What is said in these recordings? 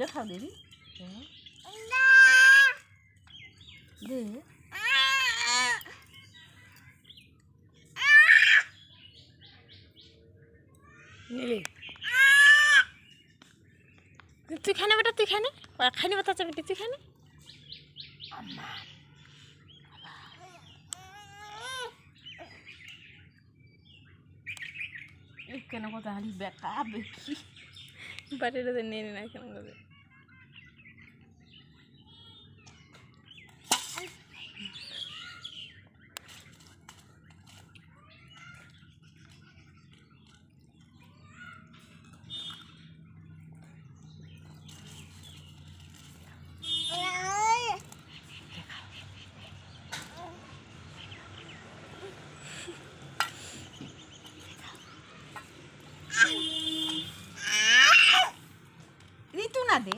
দেখাও দেবি। দে। তুই খানে বেটা, তুই খানে খানি বাতা চাবি তুই খানে কেন কথা হালি বেকা বেকি বাটিটাতে নিয়ে না কেন করে ঋতু না দে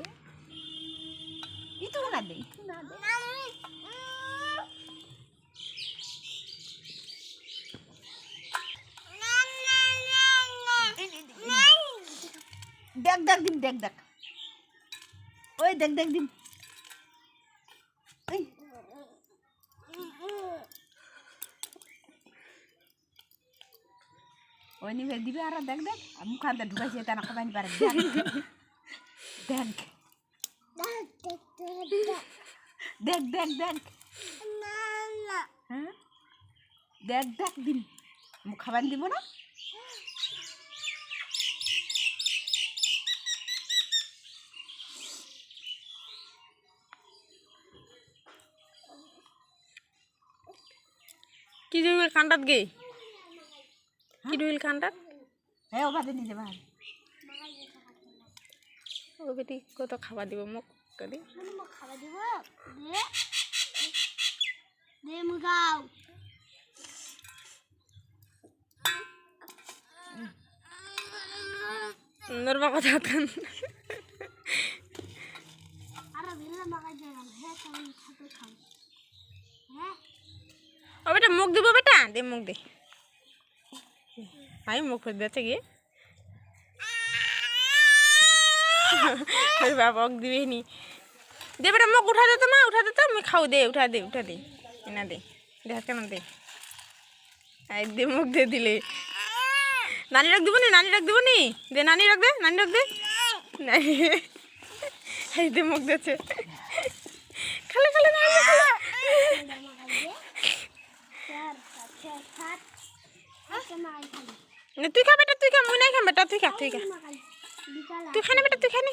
ঋতু না দে ঋতু না দে দেখ দেখ দিন দেখ দেখ ওই দেখ দেখ দিন ওই ওই নিবে দিবে আর দেখ দেখ আর দেখ। দেখ দেখ দেখ। হ্যাঁ? দেখ দেখ দিন। খাবার দিব না? কি জমিল খান্ডাত গে? কি ডুইল খান্ডাত হ্যাঁ ও বাদে নিজে ভাই ও বেটি কত খাবার দিব মোক কদি খাবার দিব? দে। দে মুগাও। নরমা কথা কান আর ভিলা মাগাই যাই হ্যাঁ তুমি সাথে খাও হ্যাঁ? ও বেটা মুখ দিব বেটা? দে মুখ দে। আমি মুখ দিতে গিয়ে আরে বাবা অক দিবে নি দে বেটা মোক উঠা দে তো মা উঠা দে তো আমি খাও দে উঠা দে উঠা দে না দে দে হাত কেন দে আই দে মুখ দে দিলে নানি রাখ দিব নি নানি রাখ দিব নি দে নানি রাখ দে নানি রাখ দে নাই এই দে মুখ দিচ্ছে খালে খালে আচ্ছা না, তুই খা বেটা তুই খা মুই নাই খাম বেটা তুই খা তুই খা তুই খানে বেটা তুই খানে